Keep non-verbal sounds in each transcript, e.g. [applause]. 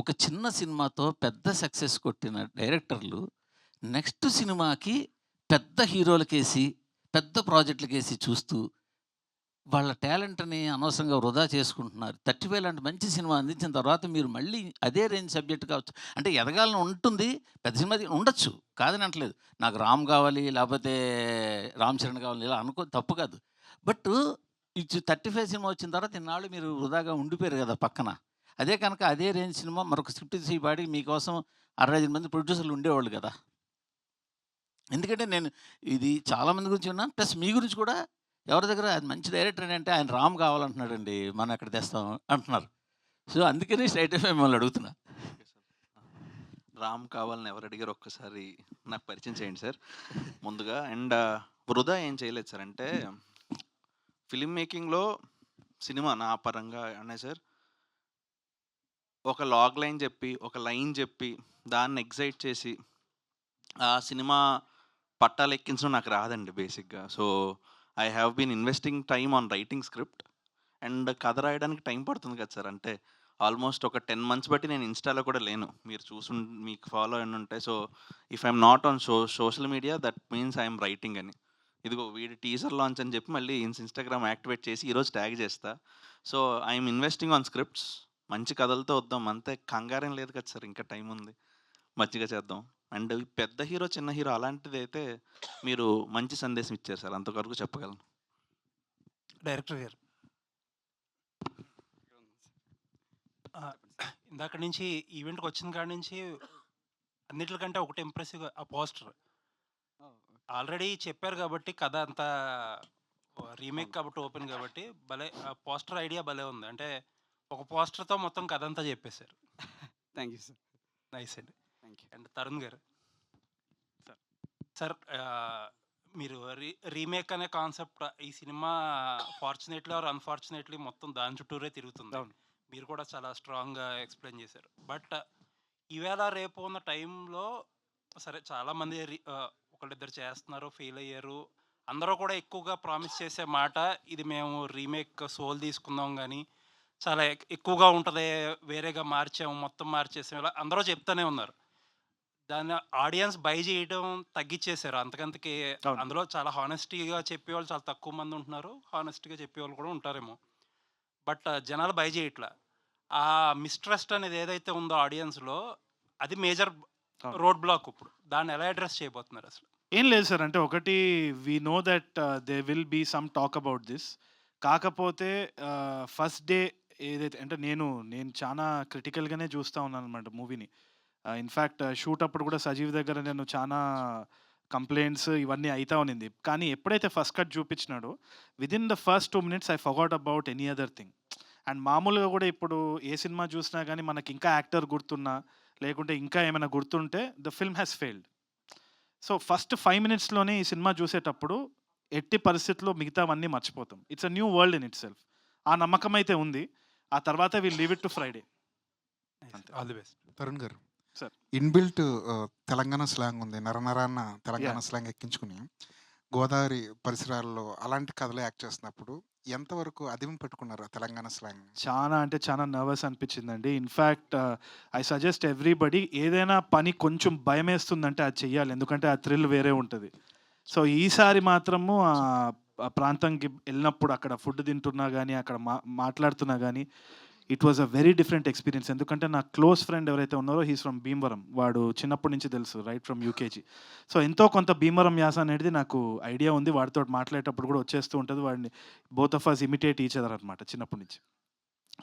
ఒక చిన్న సినిమాతో పెద్ద సక్సెస్ కొట్టిన డైరెక్టర్లు నెక్స్ట్ సినిమాకి పెద్ద హీరోలకేసి పెద్ద ప్రాజెక్టులకేసి చూస్తూ వాళ్ళ టాలెంట్‌ని అనవసరంగా వృధా చేసుకుంటున్నారు. 'థర్టీ ఫైవ్' లాంటి మంచి సినిమా అందించిన తర్వాత మీరు మళ్ళీ అదే రేంజ్ సబ్జెక్ట్ కావచ్చు. అంటే ఎదగాలని ఉంటుంది. పెద్ద సినిమా ఉండొచ్చు. కాదని అంటలేదు నాకు 'రామ్' కావాలి, లేకపోతే 'రామ్ చరణ్' కావాలి ఇలా అనుకో తప్పు కాదు. బట్ ఇచ్చి 'థర్టీ ఫైవ్' సినిమా వచ్చిన తర్వాత ఇన్నాళ్ళు మీరు వృధాగా ఉండిపోయారు కదా పక్కన. అదే కనుక అదే రేంజ్ సినిమా మరొక స్క్రిప్ట్ తీసి ఈ పాటికి మీకోసం 65 మంది ప్రొడ్యూసర్‌లు ఉండేవాళ్ళు కదా! ఎందుకంటే నేను ఇది చాలా మంది గురించి విన్నాను. ప్లస్ మీ గురించి కూడా ఎవరి దగ్గర అది మంచి డైరెక్టర్ అంటే ఆయన 'రామ్' కావాలంటున్నాడండి. మనం ఎక్కడ తెస్తాం అంటున్నారు. సో అందుకని స్ట్రెయిట్ మిమ్మల్ని అడుగుతున్నా. రామ్ కావాలని ఎవరు అడిగారో ఒక్కసారి నాకు పరిచయం చేయండి సార్. ముందుగా అండ్ వృధా ఏం చేయలేదు సార్. అంటే ఫిల్మ్ మేకింగ్‌లో సినిమా నా పరంగా అనే సార్ ఒక లాగ్ లైన్ చెప్పి, ఒక లైన్ చెప్పి, దాన్ని ఎగ్జైట్ చేసి, ఆ సినిమా పట్టాలెక్కించడం నాకు రాదండి బేసిక్‌గా. So, I have been investing time on writing script. And కథ రాయడానికి టైం పడుతుంది కదా సార్. అంటే ఆల్మోస్ట్ ఒక 10 మంత్స్ బట్టి నేను ఇన్‌స్టాలో కూడా లేను. మీరు చూసు మీకు follow అయ్యుంటే so, if I'm not on so social media that means I'm writing అని. ఇదిగో వీడి టీజర్ లాంచ్ అని చెప్పి మళ్ళీ ఇన్స్ ఇన్‌స్టాగ్రామ్ యాక్టివేట్ చేసి ఈరోజు ట్యాగ్ చేస్తా. So, I investing on scripts. మంచి కథలతో వద్దాం. అంతే కంగారేం లేదు కదా సార్. ఇంకా టైం ఉంది. మంచిగా చేద్దాం. అండ్ పెద్ద హీరో, చిన్న హీరో అలాంటిదైతే మీరు మంచి సందేశం ఇచ్చారు సార్. అంతవరకు చెప్పగలను. డైరెక్టర్ గారు. ఆ! ఇందాక నుంచి ఈవెంట్‌కి వచ్చిన కాడ నుంచి అన్నిట్లికంటే ఒకటి ఇంప్రెసివ్‌గా ఆ పోస్టర్. ఆల్రెడీ చెప్పారు కాబట్టి కథ అంతా రీమేక్. కాబట్టి ఓపెన్ కాబట్టి భలే ఆ పోస్టర్ ఐడియా భలే ఉంది. అంటే ఒక పోస్టర్‌తో మొత్తం కథ అంతా చెప్పేశారు. Thank you sir. నైస్ అండి. Thank you. అండ్ తరుణ్ గారు. సార్. సార్ మీరు రీ రీమేక్ అనే కాన్సెప్ట్ ఈ సినిమా ఫార్చునేట్‌లీ ఆర్ అన్‌ఫార్చునేట్‌లీ మొత్తం దాని చుట్టూరే తిరుగుతుంది. అవును. మీరు కూడా చాలా స్ట్రాంగ్‌గా ఎక్స్‌ప్లెయిన్ చేశారు. బట్ ఈవేళ రేపు ఉన్న టైంలో సరే చాలామంది ఒకళ్ళిద్దరు చేస్తున్నారు, ఫెయిల్ అయ్యారు. అందరూ కూడా ఎక్కువగా ప్రామిస్ చేసే మాట ఇది మేము రీమేక్ సోల్ తీసుకుందాం గానీ, చాలా ఎక్ ఎక్కువగా ఉంటది. వేరేగా మార్చాము, మొత్తం మార్చేసాం ఇలా అందరూ చెప్తానే ఉన్నారు. దాన్ని ఆడియన్స్ బై చేయడం తగ్గిచ్చేసారు. అంతకంతకి అవును. అందులో చాలా హానెస్టీగా చెప్పేవాళ్ళు చాలా తక్కువ మంది ఉంటున్నారు. హానెస్ట్‌గా చెప్పేవాళ్ళు కూడా ఉంటారేమో. బట్ జనాలు బై చేయట్లా. ఆ మిస్‌ట్రస్ట్ అనేది ఏదైతే ఉందో ఆడియన్స్‌లో అది మేజర్ అవును. రోడ్ బ్లాక్ ఇప్పుడు. దాన్ని ఎలా అడ్రెస్ చేయబోతున్నారు అసలు? ఏం లేదు సార్. అంటే ఒకటి we know that they will be some talk about this. కాకపోతే ఆహ్, ఫస్ట్ డే ఏదైతే అంటే నేను నేను చాలా క్రిటికల్‌గానే చూస్తూ ఉన్నాను అనమాట మూవీని. ఇన్ఫ్యాక్ట్ షూట్ అప్పుడు కూడా సజీవ్ దగ్గర నేను చాలా కంప్లైంట్స్ ఇవన్నీ అవుతా ఉన్నింది. కానీ ఎప్పుడైతే first cut చూపించినాడో within the first two minutes I forgot about any other thing. And మామూలుగా కూడా ఇప్పుడు ఏ సినిమా చూసినా కానీ మనకి ఇంకా యాక్టర్ గుర్తున్నా, లేకుంటే ఇంకా ఏమైనా గుర్తుంటే the film has failed. So, first five మినిట్స్‌లోనే ఈ సినిమా చూసేటప్పుడు ఎట్టి పరిస్థితిలో మిగతావన్నీ మర్చిపోతాం. It's a new world in itself ఆ నమ్మకం అయితే ఉంది. ఆ తర్వాత will leave it to Friday. All the best. Tarun గారు. సార్. ఇన్‌బిల్ట్ ఆహ్, తెలంగాణ స్లాంగ్ ఉంది. నరనరాన తెలంగాణ! స్లాంగ్ ఎక్కించుకొని, గోదావరి పరిసరాల్లో అలాంటి కథలు యాక్ట్ చేస్తున్నప్పుడు ఎంతవరకు అదిమి పెట్టుకున్నారు తెలంగాణ స్లాంగ్? చానా అంటే చానా నర్వస్ అనిపించిందండి. ఇన్‌ఫాక్ట్ ఐ సజెస్ట్ ఎవ్రీబడీ ఏదైనా పని కొంచెం భయమేస్తుందంటే అది చెయ్యాలి. ఎందుకంటే ఆ థ్రిల్ వేరే ఉంటది. సో, ఈసారి మాత్రము ప్రాంతంకి వెళ్ళినప్పుడు అక్కడ ఫుడ్ తింటున్నా కానీ అక్కడ మా మాట్లాడుతున్నా కానీ it was a very different experience. ఎందుకంటే నా క్లోజ్ ఫ్రెండ్ ఎవరైతే ఉన్నారో హీస్ ఫ్రమ్ భీమవరం. వాడు చిన్నప్పటి నుంచి తెలుసు రైట్ ఫ్రమ్ యూకేజీ. సో, ఎంతో కొంత భీమవరం యాస అనేది నాకు ఐడియా ఉంది. వాడితో మాట్లాడేటప్పుడు కూడా వచ్చేస్తూ ఉంటుంది వాడిని both of us imitate each other అనమాట చిన్నప్పటి నుంచి.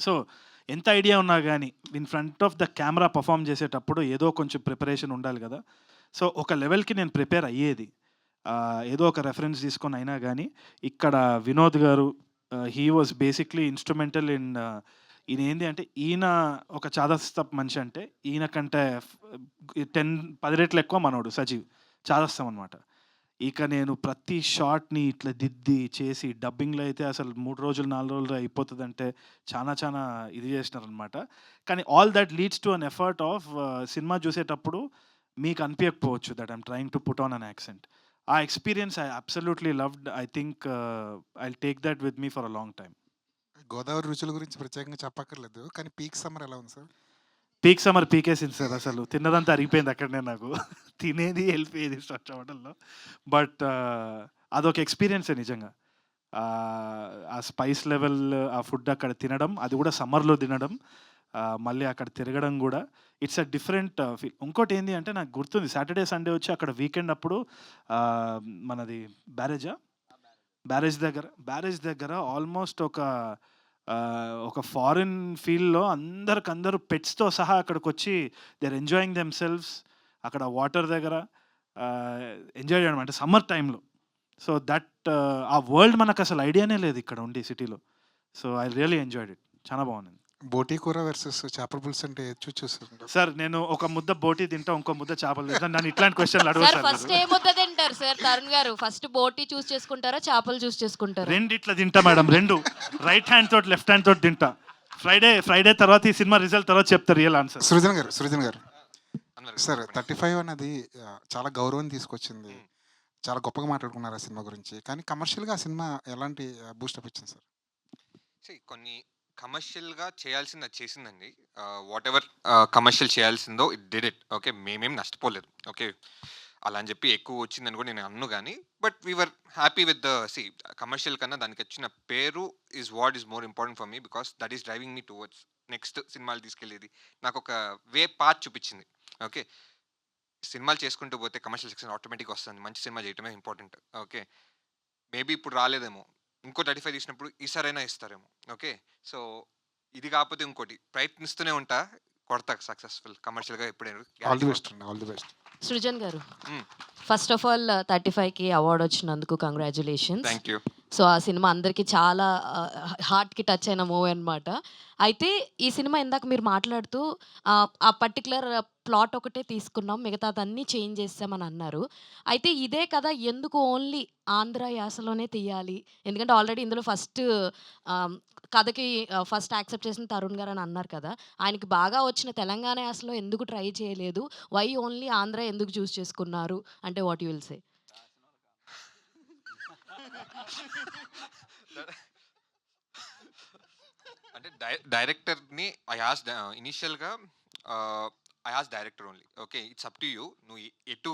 సో, ఎంత ఐడియా ఉన్నా కానీ in front of the camera perform చేసేటప్పుడు ఏదో కొంచెం ప్రిపరేషన్ ఉండాలి కదా సో, ఒక లెవెల్‌కి నేను ప్రిపేర్ అయ్యేది. ఏదో ఒక రెఫరెన్స్ తీసుకొని అయినా కానీ ఇక్కడ వినోద్ గారు he was basically instrumental in ఈయన ఏంది అంటే ఈయన ఒక చాదస్త మనిషి అంటే ఈయన కంటే టెన్ పది రెట్లు ఎక్కువ మనోడు సజీవ్. చాదస్తం అనమాట. ఇక నేను ప్రతి షాట్‌ని ఇట్లా దిద్ది, చేసి డబ్బింగ్‌లో అయితే అసలు మూడు రోజులు, నాలుగు రోజులు అయిపోతుంది అంటే చాలా చాలా ఇది చేసినారనమాట. కానీ all that leads to an effort of cinema చూసేటప్పుడు మీకు అనిపించకపోవచ్చు that I'm trying trying to put on an accent. ఆ experience I absolutely loved. I think I take that with me for a long time. Godavari రుచుల గురించి ప్రత్యేకంగా చెప్పక్కర్లేదు. కానీ peak summer ఎలా ఉంది సార్? పీక్ సమ్మర్ పీకేసింది సార్ అసలు తిన్నదంతా అరిగిపోయింది అక్కడనే నాకు [laughs] తినేది వెళ్ళిపోయేది స్ట్రచ్ అవడంలో బట్ అదొక ఎక్స్పీరియన్సే నిజంగా ఆ, స్పైస్ లెవెల్ ఆ ఫుడ్ అక్కడ తినడం అది కూడా సమ్మర్లో తినడం మళ్ళీ అక్కడ తిరగడం కూడా ఇట్స్ అ డిఫరెంట్ ఫీల్ ఇంకోటి ఏంటి అంటే నాకు గుర్తుంది. సాటర్డే సండే వచ్చి అక్కడ వీకెండ్ అప్పుడు మనది బ్యారేజా బ్యారేజ్ దగ్గర. బ్యారేజ్ దగ్గర ఆల్మోస్ట్ ఒక ఒక ఫారిన్ ఫీల్డ్లో అందరికందరూ పెట్స్తో సహా అక్కడికి వచ్చి they are enjoying themselves అక్కడ వాటర్ దగ్గర ఎంజాయ్ చేయడం అంటే సమ్మర్ టైంలో సో దట్ ఆ వరల్డ్ మనకు అసలు ఐడియానే లేదు ఇక్కడ ఉండి సిటీలో so I really enjoyed it చాలా బాగుంది. బోటీ కూర వర్సెస్ చేపల పులుసు అంటే చూసి చూస్తుంటారు సార్ నేను ఒక ముద్ద బోటి తింటా ఇంకో ముద్ద చేపలు తింటా. నన్ను ఇట్లాంటి క్వశ్చన్లు సార్ సార్ ఫస్ట్ ఏ ముద్ద తింటారు సార్? తరుణ్ గారు ఫస్ట్ బోటి చూస్ చేసుకుంటారా చేపలు చూస్ చేసుకుంటారా? రెండు ఇట్లా తింటా మేడం రెండు. రైట్ హ్యాండ్ తోటి లెఫ్ట్ హ్యాండ్ తోటి తింటా. ఫ్రైడే ఫ్రైడే తర్వాత ఈ సినిమా రిజల్ట్ తర్వాత చెప్తారు రియల్ ఆన్సర్. సృజన్ గారు సృజన్ గారు. సార్. థర్టీ ఫైవ్ అనేది ఆ, చాలా గౌరవం తీసుకొచ్చింది. చాలా గొప్పగా మాట్లాడుకున్నారు ఆ సినిమా గురించి. కానీ కమర్షియల్గా ఆ సినిమా ఎలాంటి బూస్టప్ ఇచ్చింది సార్? See, కొన్ని కమర్షియల్గా చేయాల్సింది అది చేసిందండి. వాట్ ఎవర్ కమర్షియల్ చేయాల్సిందో ఇట్ డిడ్ ఇట్ ఓకే మేమేం నష్టపోలేదు. ఓకే అలా అని చెప్పి ఎక్కువ వచ్చిందని కూడా నేను అన్ను కానీ but we are happy with the C commercial కన్నా దానికి వచ్చిన పేరు is what is more important for me because that is driving me towards next సినిమాలు తీసుకెళ్ళేది. నాకు ఒక వే పాత్ చూపించింది. ఓకే సినిమాలు చేసుకుంటూ పోతే కమర్షియల్ సెక్షన్ ఆటోమేటిక్ వస్తుంది. మంచి సినిమా చేయటమే ఇంపార్టెంట్. ఓకే మేబీ ఇప్పుడు రాలేదేమో. ఇంకో థర్టీ ఫైవ్ తీసినప్పుడు ఈసారైనా ఇస్తారేమో. ఓకే? సో ఇది కాకపోతే ఇంకోటి. ప్రయత్నిస్తూనే ఉంటా కొడతా సక్సెస్ఫుల్ కమర్షియల్గా ఎప్పుడైనా all the best all the best. Srujan గారు. ఫస్ట్ ఆఫ్ ఆల్ థర్టీ ఫైవ్కి అవార్డు వచ్చినందుకు కంగ్రాచులేషన్స్. Thank you. సో ఆ సినిమా అందరికీ చాలా హార్ట్కి టచ్ అయిన మూవీ అనమాట అయితే ఈ సినిమా ఇందాక మీరు మాట్లాడుతూ ఆ, ఆ పర్టికులర్ ప్లాట్ ఒకటే తీసుకున్నాం మిగతాదన్నీ చేంజ్ చేస్తామని అన్నారు. అయితే ఇదే కదా ఎందుకు ఓన్లీ ఆంధ్ర యాసలోనే తీయాలి? ఎందుకంటే ఆల్రెడీ ఇందులో ఫస్ట్ కథకి ఫస్ట్ యాక్సెప్ట్ చేసిన తరుణ్ గారు అని అన్నారు కదా ఆయనకి బాగా వచ్చిన తెలంగాణ యాసలో ఎందుకు ట్రై చేయలేదు? వై ఓన్లీ ఆంధ్ర ఎందుకు చూస్ చేసుకున్నారు? అంటే వాట్ యూ విల్ సే. అంటే డైరెక్టర్ని ఐ ఆస్ ఇనిషియల్గా I as director only okay it's up to you నువ్వు ఎటు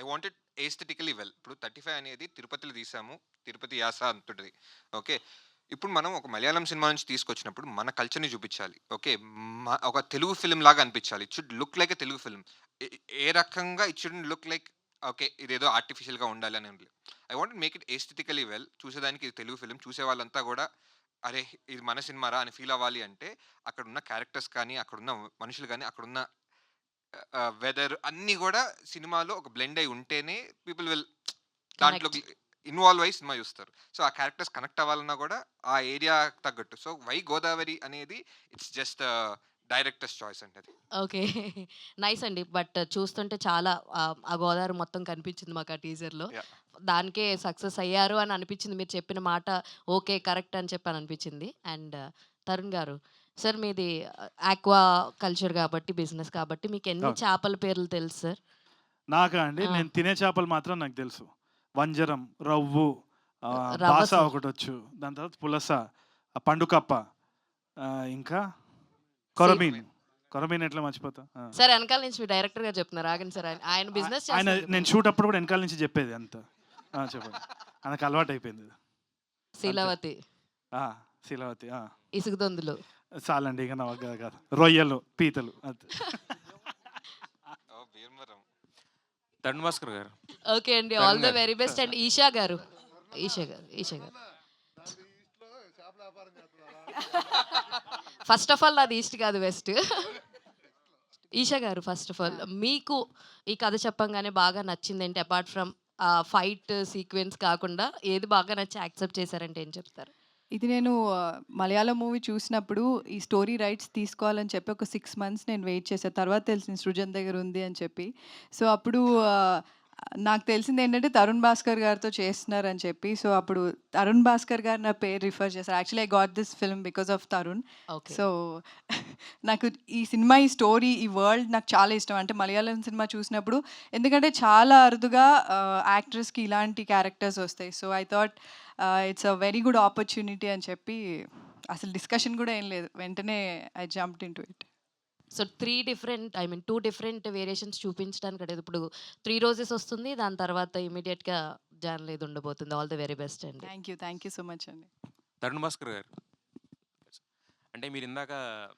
ఐ వాంటెడ్ ఏస్థెటికలీ వెల్ ఇప్పుడు థర్టీ ఫైవ్ అనేది తిరుపతిలో తీసాము తిరుపతి యాస అంటుంటుంది. ఓకే ఇప్పుడు మనం ఒక మలయాళం సినిమా నుంచి తీసుకొచ్చినప్పుడు మన కల్చర్ని చూపించాలి. ఓకే ఒక తెలుగు ఫిల్మ్ లాగా అనిపించాలి. It should look like a Telugu film ఏ రకంగా it should look like okay ఇదేదో ఆర్టిఫిషియల్గా ఉండాలి అని I want make it aesthetically well చూసేదానికి ఇది తెలుగు ఫిల్మ్ చూసే వాళ్ళంతా కూడా అరే ఇది మన సినిమారా అని ఫీల్ అవ్వాలి అంటే అక్కడ ఉన్న క్యారెక్టర్స్ కానీ అక్కడ ఉన్న మనుషులు కానీ అక్కడ ఉన్న వెదర్ అన్నీ కూడా సినిమాలో ఒక బ్లెండ్ అయి ఉంటేనే పీపుల్ విల్ దాంట్లో ఇన్వాల్వ్ అయ్యి సినిమా చూస్తారు. సో ఆ క్యారెక్టర్స్ కనెక్ట్ అవ్వాలన్నా కూడా ఆ ఏరియా తగ్గట్టు. సో వై గోదావరి అనేది ఇట్స్ జస్ట్ డైరెక్టర్స్ చాయిస్ అండి అది. ఓకే. నైస్ అండి. బట్ చూస్తుంటే చాలా ఆ, గోదావరి మొత్తం కనిపించింది మాకు ఆ టీజర్లో. దానికే సక్సెస్ అయ్యారు అని అనిపించింది. మీరు చెప్పిన మాట ఓకే కరెక్ట్ అని చెప్పి అని అనిపించింది. అండ్ తరుణ్ గారు సార్ మీది ఆక్వా కల్చర్ కాబట్టి బిజినెస్ కాబట్టి మీకు ఎన్ని అవును. చేపల పేర్లు తెలుసు సార్? నాకా అండి? ఆ. నేను తినే చేపలు మాత్రం నాకు తెలుసు. వంజరం రవ్వు ఆ, రవ్వ బాస సా- ఒకటి వచ్చు. దాని తర్వాత పులస ఆ, పండుకప్ప ఆ, ఇంకా? కొరమీన్. కొరమీన్ ఎట్లా మర్చిపోతా? ఆ. సార్ వెనకాల నుంచి మీ డైరెక్టర్గా చెప్తున్నారు. ఆగండి సార్ ఆయన- ఆయన బిజినెస్ ఆయన నేను షూట్ అప్పుడు కూడా వెనకాల నుంచి చెప్పేది అంత. ఆ, చెప్పండి. [laughs] ఆయనకు అలవాటు అయిపోయింది శీలవతి. శీలవతి. ఇసుగుదొందులు చాలండి ఇక నాకు కాదు, రొయ్యలు పీతలు అంతే. గారు. ఓకే అండి all the. Very best. And Esha గారు. ఈషా గారు ఈషా గారు. ఫస్ట్ ఆఫ్ ఆల్ నాది ఈస్ట్ కాదు వెస్ట్. ఈషా గారు ఫస్ట్ ఆఫ్ ఆల్. మీకు ఈ కథ చెప్పంగానే బాగా నచ్చింది ఏంటి అపార్ట్ ఫ్రమ్ ఫైట్ సీక్వెన్స్ కాకుండా ఏది బాగా నచ్చి యాక్సెప్ట్ చేశారంటే ఏం చెప్తారు? ఇది నేను మలయాళం మూవీ చూసినప్పుడు ఈ స్టోరీ రైట్స్ తీసుకోవాలని చెప్పి ఒక సిక్స్ మంత్స్ నేను వెయిట్ చేశాను తర్వాత తెలిసింది సృజన్ దగ్గర ఉంది అని చెప్పి. సో అప్పుడు నాకు తెలిసింది ఏంటంటే తరుణ్ భాస్కర్ గారితో చేస్తున్నారని చెప్పి. సో అప్పుడు తరుణ్ భాస్కర్ గారు నా పేరు రిఫర్ చేశారు. Actually I got this film because of Tarun. So నాకు ఈ సినిమా ఈ స్టోరీ ఈ వరల్డ్ నాకు చాలా ఇష్టం. అంటే మలయాళం సినిమా చూసినప్పుడు ఎందుకంటే చాలా అరుదుగా యాక్ట్రెస్కి ఇలాంటి క్యారెక్టర్స్ వస్తాయి. So I thought it's a very good opportunity అని చెప్పి అసలు డిస్కషన్ కూడా ఏం లేదు. వెంటనే I jumped into it. So three different I mean two different variations చూపించడానికి అంటే ఇప్పుడు త్రీ రోజెస్ వస్తుంది దాని తర్వాత ఇమీడియట్గా జాన్ లేదు ఉండబోతుంది. ఆల్ ద వెరీ బెస్ట్ అండి. Thank you thank you so much అండి. తరుణ్ భాస్కర్ గారు. అంటే మీరు ఇందాక